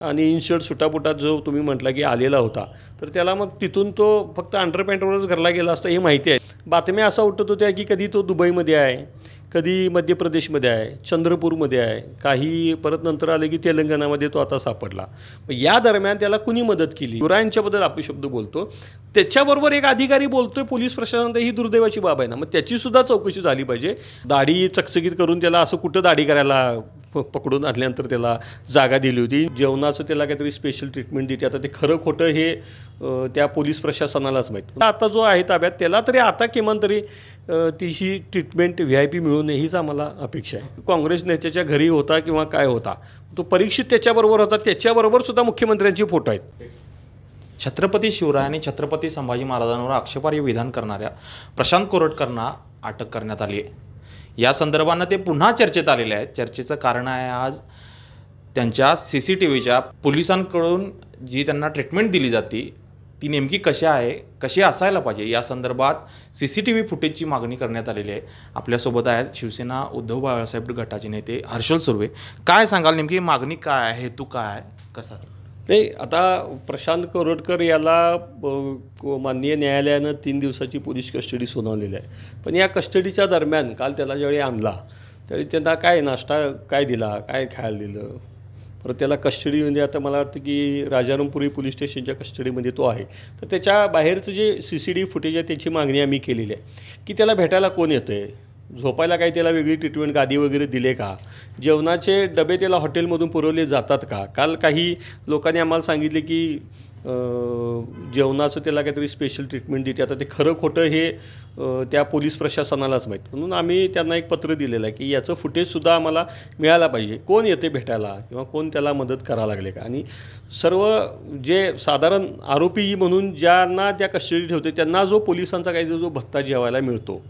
आणि इनशर्ट सुटापुटात जो तुम्ही म्हटला की आलेला होता तर त्याला मग तिथून तो फक्त अंडरपॅन्टवरच घरला गेला असता हे माहिती आहे. बातम्या असा उठत होत्या की कधी तो दुबईमध्ये आहे कधी मध्य प्रदेशमध्ये आहे चंद्रपूरमध्ये आहे काही परत नंतर आले की तेलंगणामध्ये तो आता सापडला. या दरम्यान त्याला कुणी मदत केली? युवरायांच्याबद्दल आपण शब्द बोलतो. त्याच्याबरोबर एक अधिकारी बोलतोय पोलीस प्रशासन ही दुर्दैवाची बाब आहे ना. मग त्याची सुद्धा चौकशी झाली पाहिजे. दाढी चकचकीत करून त्याला असं कुठं दाढी करायला पकडून आणल्यानंतर त्याला जागा दिली होती. जेवणाचं त्याला काहीतरी स्पेशल ट्रीटमेंट देते. आता ते खरं खोटं हे त्या पोलीस प्रशासनालाच माहीत आता जो आहे ताब्यात त्याला तरी आता किमान तरी तिशी ट्रीटमेंट व्ही आय पी मिळू नये हीच आम्हाला अपेक्षा आहे. काँग्रेस नेत्याच्या घरी होता किंवा काय होता तो परीक्षित त्याच्याबरोबर होता. त्याच्याबरोबर सुद्धा मुख्यमंत्र्यांचे फोटो आहेत. छत्रपती शिवराय आणि छत्रपती संभाजी महाराजांवर आक्षेपार्ह विधान करणाऱ्या प्रशांत कोरटकरना अटक करण्यात आली आहे. या संदर्भानं ते पुन्हा चर्चेत आलेले आहेत. चर्चेचं कारण आहे आज त्यांच्या सी सी टी व्हीच्या पोलिसांकडून जी त्यांना ट्रीटमेंट दिली जाते ती नेमकी कशी आहे कशी असायला पाहिजे या संदर्भात सी सी टी व्ही फुटेजची मागणी करण्यात आलेली आहे. आपल्यासोबत आहेत शिवसेना उद्धव बाळासाहेब गटाचे नेते हर्षल सुर्वे. काय सांगाल नेमकी मागणी काय आहे हेतू काय आहे कसा? ते आता प्रशांत करोडकर याला माननीय न्यायालयानं तीन दिवसाची पोलीस कस्टडी सुनावलेली आहे. पण या कस्टडीच्या दरम्यान काल त्याला ज्यावेळी आणला त्यावेळी त्यांना काय नाश्ता काय दिला काय खायला दिलं? परत त्याला कस्टडीमध्ये म्हणजे आता मला वाटतं की राजारामपुरी पोलीस स्टेशनच्या कस्टडीमध्ये तो आहे. तर त्याच्या बाहेरचं जे सी सी डी फुटेज आहे त्याची मागणी आम्ही केलेली आहे. की त्याला भेटायला कोण येतं आहे झोपायला काही त्याला वेगळी ट्रीटमेंट गादी वगैरे दिले का? जेवणाचे डबे त्याला हॉटेलमधून पुरवले जातात का? काल काही लोकांनी आम्हाला सांगितले की जेवणाचं त्याला काहीतरी स्पेशल ट्रीटमेंट देते. आता ते खरं खोटं हे त्या पोलीस प्रशासनालाच माहीत. म्हणून आम्ही त्यांना एक पत्र दिलेलं आहे की याचं फुटेजसुद्धा आम्हाला मिळायला पाहिजे. कोण येते भेटायला किंवा कोण त्याला मदत करा लागले का? आणि सर्व जे साधारण आरोपी म्हणून ज्यांना त्या कस्टडी ठेवते त्यांना जो पोलिसांचा काही जो भत्ता जेवायला मिळतो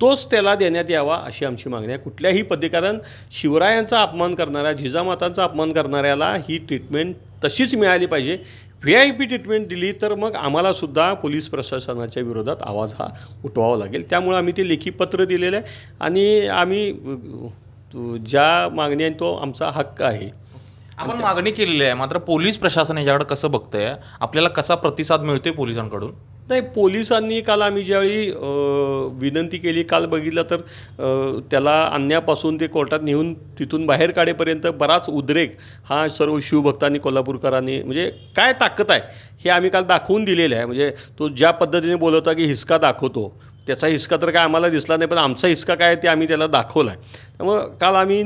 तोच त्याला देण्यात यावा अशी आमची मागणी आहे. कुठल्याही पद्धती कारण शिवरायांचा अपमान करणाऱ्या जिजामातांचा अपमान करणाऱ्याला ही ट्रीटमेंट तशीच मिळाली पाहिजे. व्ही आय पी ट्रीटमेंट दिली तर मग आम्हालासुद्धा पोलीस प्रशासनाच्या विरोधात आवाज हा उठवावा लागेल. त्यामुळे आम्ही ते लेखी पत्र दिलेलं आहे आणि आम्ही ज्या मागणी आहे तो आमचा हक्क आहे. आपण मागणी केलेली आहे. मात्र पोलीस प्रशासन याच्याकडे कसं बघतंय? आपल्याला कसा प्रतिसाद मिळतोय पोलिसांकडून? नाही पोलिसांनी काल आम्ही ज्यावेळी विनंती केली काल बघितलं तर त्याला आणण्यापासून ते कोर्टात नेऊन तिथून बाहेर काढेपर्यंत बराच उद्रेक हा सर्व शिवभक्तांनी कोल्हापूरकरांनी म्हणजे काय ताकद आहे हे आम्ही काल दाखवून दिलेलं आहे. म्हणजे तो ज्या पद्धतीने बोलवता की हिसका दाखवतो त्याचा हिसका तर काय आम्हाला दिसला नाही पण आमचा हिसका काय ते आम्ही त्याला दाखवला आहे त्यामुळं काल आम्ही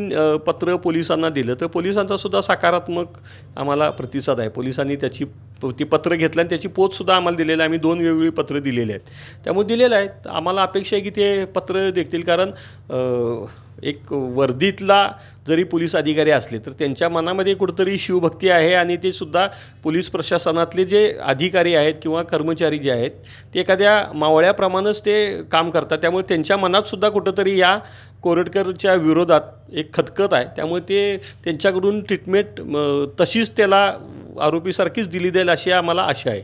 पत्र पोलिसांना दिलं. तर पोलिसांचा सुद्धा सकारात्मक आम्हाला प्रतिसाद आहे. पोलिसांनी त्याची ती पत्र घेतलं आणि त्याची पोचसुद्धा आम्हाला दिलेलं आहे. आम्ही दोन वेगवेगळी पत्र दिलेली आहेत. त्यामुळे दिलेलं आहे आम्हाला अपेक्षा आहे की ते पत्र देखतील कारण एक वर्दीतला जरी पोलीस अधिकारी असले तर त्यांच्या मनामध्ये कुठंतरी शिवभक्ती आहे आणि ते सुद्धा पोलीस प्रशासनातले जे अधिकारी आहेत किंवा कर्मचारी जे आहेत ते एखाद्या मावळ्याप्रमाणेच ते काम करतात. त्यामुळे त्यांच्या मनातसुद्धा कुठंतरी या कोरटकरच्या विरोधात एक खतखत आहे. त्यामुळे ते त्यांच्याकडून ट्रीटमेंट तशीच त्याला आरोपीसारखीच दिली जाईल अशी आम्हाला आशा आहे.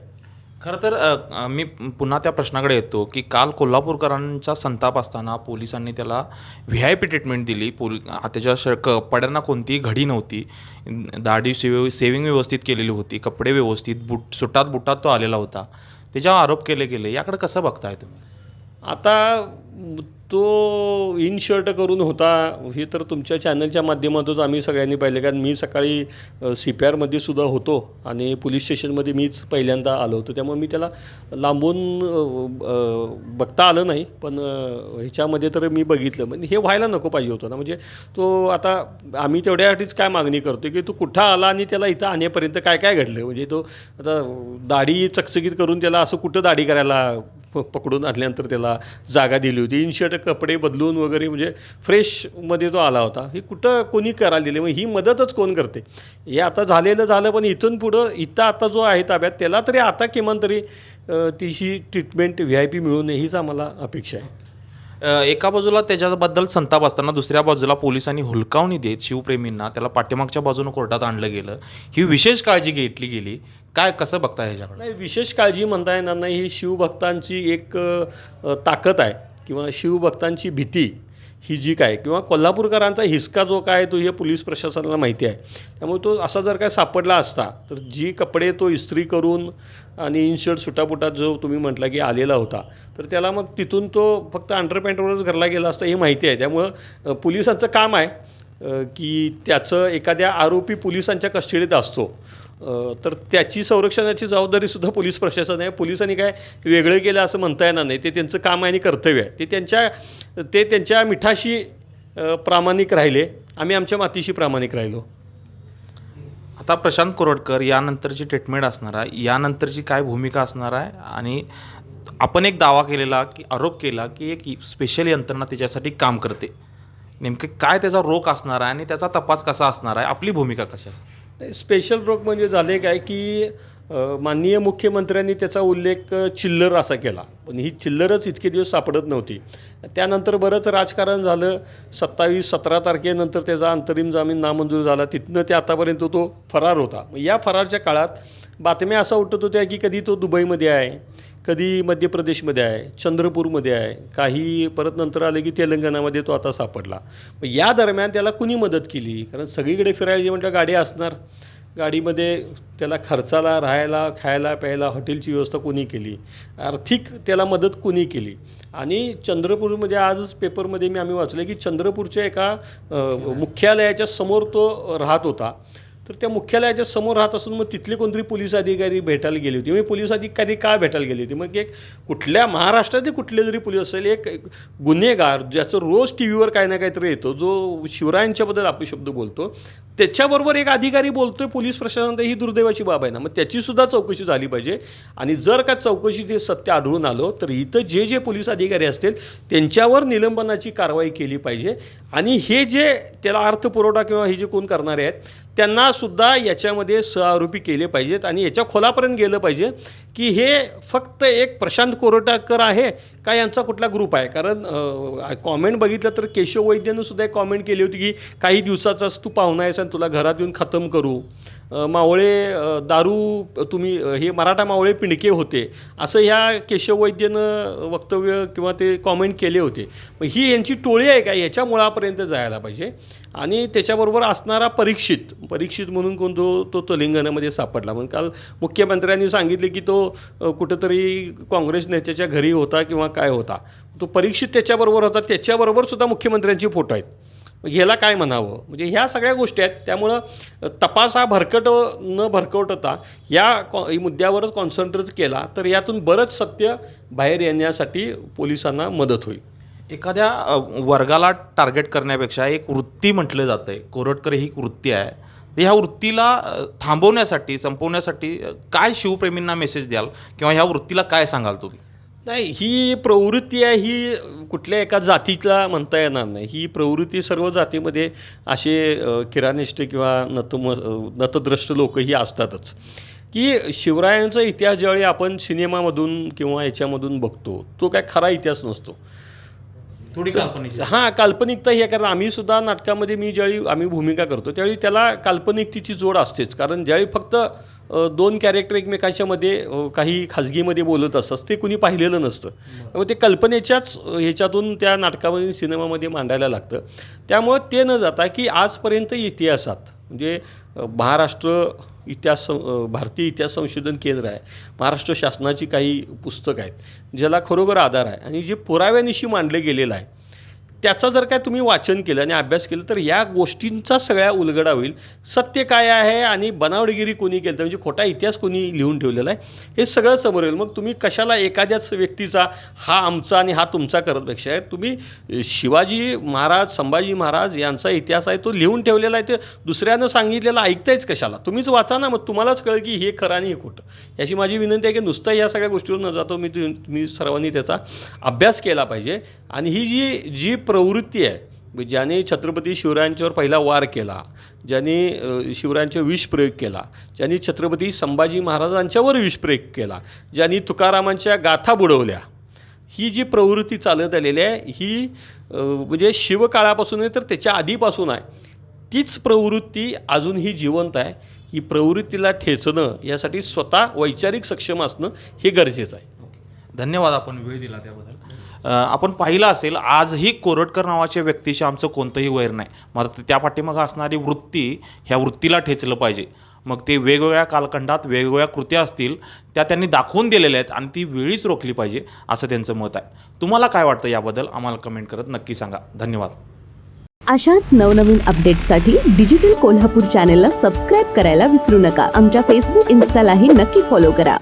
खरं तर अ, मी पुन्हा त्या प्रश्नाकडे येतो की काल कोल्हापूरकरांचा संताप असताना पोलिसांनी त्याला व्ही आय पी ट्रीटमेंट दिली. पोल आ, त्याच्या श कपड्यांना कोणतीही घडी नव्हती. दाढी सेव सेविंग व्यवस्थित केलेली होती. कपडे व्यवस्थित बुट सुटात बुटात तो आलेला होता. त्याच्यावर आरोप केले गेले. याकडे कसं बघताय तुम्ही? आता तो इन शर्ट करून होता हे तर तुमच्या चॅनलच्या माध्यमातूनच आम्ही सगळ्यांनी पाहिले. कारण मी सकाळी सी पी आरमध्ये सुद्धा होतो आणि पोलीस स्टेशनमध्ये मीच पहिल्यांदा आलो होतो. त्यामुळे मी त्याला लांबून बघता आलं नाही. पण ह्याच्यामध्ये तर मी बघितलं. म्हणजे हे व्हायला नको पाहिजे होतं ना. म्हणजे तो आता आम्ही तेवढ्यासाठीच काय मागणी करतो की तो कुठं आला आणि त्याला इथं आणेपर्यंत काय काय घडलं? म्हणजे तो आता दाढी चकचकीत करून त्याला असं कुठं दाढी करायला प- पकडून आणल्यानंतर त्याला जागा दिली होती. इनशर्ट कपडे बदलून वगैरे म्हणजे फ्रेशमध्ये तो आला होता हे कुठं कोणी करायला दिले? मग ही मदतच कोण करते? हे आता झालेलं झालं पण इथून पुढं इथं आता जो आहे ताब्यात त्याला तरी आता किमान तरी तिशी ट्रीटमेंट व्ही आय पी मिळू नये हीच आम्हाला अपेक्षा आहे. एका बाजूला त्याच्याबद्दल संताप असताना दुसऱ्या बाजूला पोलिसांनी हुलकावणी देत शिवप्रेमींना त्याला पाठीमागच्या बाजूनं कोर्टात आणलं गेलं. ही विशेष काळजी घेतली गेली. काय कसं बघताय ह्याच्याकडे नाही विशेष काळजी म्हणता येणार नाही. ही शिवभक्तांची एक अ, ताकद आहे किंवा शिवभक्तांची भीती ही जी काय किंवा कोल्हापूरकरांचा हिसका जो काय तो हे पोलीस प्रशासनाला माहिती आहे. त्यामुळे तो असा जर काय सापडला असता तर जी कपडे तो इस्त्री करून आणि इनशर्ट सुटापुटात जो तुम्ही म्हटला की आलेला होता तर त्याला मग तिथून तो फक्त अंडरपॅन्टवरच घरला गेला असता हे माहिती आहे. त्यामुळं अ, पोलिसांचं काम आहे अ, की त्याचं एखाद्या आरोपी पोलिसांच्या कस्टडीत असतो. तर त्याची संरक्षणाची जबाबदारीसुद्धा पोलीस प्रशासन आहे. पोलिसांनी काय वेगळं केलं असं म्हणता येणार नाही. ते त्यांचं काम आहे आणि कर्तव्य आहे. ते त्यांच्या ते त्यांच्या मिठाशी प्रामाणिक राहिले. आम्ही आमच्या मातीशी प्रामाणिक राहिलो. आता प्रशांत कोरडकर यानंतरची ट्रीटमेंट असणार आहे. यानंतरची काय भूमिका असणार आहे? आणि आपण एक दावा केलेला की आरोप केला की एक स्पेशल यंत्रणा त्याच्यासाठी काम करते. नेमके काय त्याचा रोख असणार आहे आणि त्याचा तपास कसा असणार आहे? आपली भूमिका कशी असणार स्पेशल रोग म्हणजे झाले काय की माननीय मुख्यमंत्र्यांनी त्याचा उल्लेख चिल्लर असा केला. पण ही चिल्लरच इतके दिवस सापडत नव्हती. त्यानंतर बरंच राजकारण झालं. सत्तावीस सतरा तारखेनंतर त्याचा अंतरिम जामीन नामंजूर झाला. तिथनं ते आतापर्यंत तो फरार होता. मग या फरारच्या काळात बातम्या असा उठत होत्या की कधी तो दुबईमध्ये आहे. कधी मध्य प्रदेशमध्ये आहे चंद्रपूरमध्ये आहे काही परत नंतर आलं की तेलंगणामध्ये तो आता सापडला. मग या दरम्यान त्याला कुणी मदत केली? कारण सगळीकडे फिरायची म्हटलं गाडी असणार गाडीमध्ये त्याला खर्चाला राहायला खायला प्यायला हॉटेलची व्यवस्था कोणी केली? आर्थिक त्याला मदत कोणी केली? आणि चंद्रपूरमध्ये आजच पेपरमध्ये मी आम्ही वाचलं की चंद्रपूरच्या एका मुख्यालयाच्या समोर तो राहत होता. तर त्या मुख्यालयाच्या समोर राहत असून मग तिथले कोणतरी पोलीस अधिकारी भेटायला गेले होते. मग पोलीस अधिकारी का भेटायला गेले होते? मग एक कुठल्या महाराष्ट्रातले कुठले जरी पोलीस असेल एक गुन्हेगार ज्याचं रोज टी व्हीवर काही ना काहीतरी येतो जो शिवरायांच्याबद्दल आपले शब्द बोलतो त्याच्याबरोबर एक अधिकारी बोलतोय पोलीस प्रशासनात ही दुर्दैवाची बाब आहे ना. मग त्याचीसुद्धा चौकशी झाली पाहिजे. आणि जर का चौकशी ते सत्य आढळून आलं तर इथं जे जे पोलीस अधिकारी असतील त्यांच्यावर निलंबनाची कारवाई केली पाहिजे. आणि हे जे त्याला अर्थपुरवठा किंवा हे जे कोण करणारे आहेत त्यांना सुद्धा याच्यामध्ये सहआरोपी केले पाहिजेत आणि याच्या खोलापर्यंत गेलं पाहिजे की हे फक्त एक प्रशांत कोरोटाकर आहे का यांचा कुठला ग्रुप आहे? कारण कॉमेंट बघितलं तर केशव वैद्यनं सुद्धा एक कॉमेंट केली होती की काही दिवसाचाच तू पाहुणा आहेस आणि तुला घरात येऊन खतम करू. मावळे दारू तुम्ही हे मराठा मावळे पिंडके होते. असं ह्या केशव वैद्यनं वक्तव्य किंवा ते कॉमेंट केले होते. मग ही यांची टोळी आहे का? याच्या मुळापर्यंत जायला पाहिजे. आणि त्याच्याबरोबर असणारा परीक्षित परीक्षित म्हणून कोण तो तो तेलंगणामध्ये सापडला. म्हणून काल मुख्यमंत्र्यांनी सांगितले की तो कुठंतरी काँग्रेस नेत्याच्या घरी होता किंवा काय होता. तो परीक्षित त्याच्याबरोबर होता. त्याच्याबरोबर सुद्धा मुख्यमंत्र्यांचे फोटो आहेत. मग ह्याला काय म्हणावं? म्हणजे ह्या सगळ्या गोष्टी आहेत. त्यामुळं तपास हा भरकट न भरकवटता या कॉ मुद्द्यावरच कॉन्सन्ट्रेट केला तर यातून बरंच सत्य बाहेर येण्यासाठी पोलिसांना मदत होईल. एखाद्या वर्गाला टार्गेट करण्यापेक्षा एक वृत्ती म्हटलं जातं आहे कोरटकर ही वृत्ती आहे. ह्या वृत्तीला थांबवण्यासाठी संपवण्यासाठी काय शिवप्रेमींना मेसेज द्याल? किंवा ह्या वृत्तीला काय सांगाल तुम्ही? नाही ही प्रवृत्ती आहे ही कुठल्या एका जातीला म्हणता येणार नाही. ही प्रवृत्ती सर्व जातीमध्ये असे किरानिष्ठ किंवा नतम नतद्रष्ट लोक ही असतातच. की शिवरायांचा इतिहास ज्यावेळी आपण सिनेमामधून किंवा याच्यामधून बघतो तो काय खरा इतिहास नसतो. थोडी काल्पनिक हां काल्पनिकता ही आहे कारण आम्ही सुद्धा नाटकामध्ये मी ज्यावेळी आम्ही भूमिका करतो त्यावेळी त्याला काल्पनिकतेची जोड असतेच. कारण ज्यावेळी फक्त दोन कॅरेक्टर एकमेकांच्या मध्ये अ, काही खाजगीमध्ये बोलत असतात ते कुणी पाहिलेलं नसतं. त्यामुळे ते कल्पनेच्याच ह्याच्यातून त्या नाटकामध्ये सिनेमामध्ये मांडायला लागतं. त्यामुळं ते न जाता की आजपर्यंत इतिहासात म्हणजे महाराष्ट्र इतिहास सं- भारतीय इतिहास संशोधन केंद्र आहे. महाराष्ट्र शासनाची काही पुस्तकं आहेत ज्याला खरोखर आधार आहे. आणि जे पुराव्यानिशी मांडलं गेलेलं आहे त्याचा जर काय तुम्ही वाचन केलं आणि अभ्यास केला तर या गोष्टींचा सगळ्या उलगडा होईल. सत्य काय आहे आणि बनावडगिरी कोणी केलं म्हणजे खोटा इतिहास कोणी लिहून ठेवलेला आहे हे सगळं समोर येईल. मग तुम्ही कशाला एखाद्याच व्यक्तीचा हा आमचा आणि हा तुमचा करतपेक्षा तुम्ही शिवाजी महाराज संभाजी महाराज यांचा इतिहास आहे तो लिहून ठेवलेला आहे ते दुसऱ्यानं सांगितलेलं ऐकतायच कशाला? तुम्हीच वाचा ना मग तुम्हालाच कळेल की हे खरं आणि हे खोटं. याची माझी विनंती आहे की नुसतं या सगळ्या गोष्टीवर न जातो मी तुम्ही सर्वांनी त्याचा अभ्यास केला पाहिजे. आणि ही जी जी प्रवृत्ती आहे. म्हणजे ज्याने छत्रपती शिवरायांच्यावर पहिला वार केला ज्याने अ, विषप्रयोग केला ज्यांनी छत्रपती संभाजी महाराजांच्यावर विषप्रयोग केला ज्यांनी तुकारामांच्या गाथा बुडवल्या ही जी प्रवृत्ती चालत आलेली आहे ही म्हणजे शिवकाळापासून आहे तर त्याच्या आधीपासून आहे. तीच प्रवृत्ती अजूनही जिवंत आहे. ही प्रवृत्तीला ठेचणं यासाठी स्वतः वैचारिक सक्षम असणं हे गरजेचं आहे. धन्यवाद आपण वेळ दिला त्याबद्दल. आपण पाहिलं असेल आजही कोरटकर नावाच्या व्यक्तीशी आमचं कोणतंही वैर नाही. मात्र त्या पाठीमागं असणारी वृत्ती ह्या वृत्तीला ठेचलं पाहिजे. मग ते वेगवेगळ्या कालखंडात वेगवेगळ्या कृत्या असतील त्या त्यांनी दाखवून दिलेल्या आहेत आणि ती वेळीच रोखली पाहिजे असं त्यांचं मत आहे. तुम्हाला काय वाटतं याबद्दल? आम्हाला कमेंट करत नक्की सांगा. धन्यवाद. अशाच नवनवीन अपडेट्ससाठी डिजिटल कोल्हापूर चॅनेलला सबस्क्राईब करायला विसरू नका. आमच्या फेसबुक इन्स्टालाही नक्की फॉलो करा.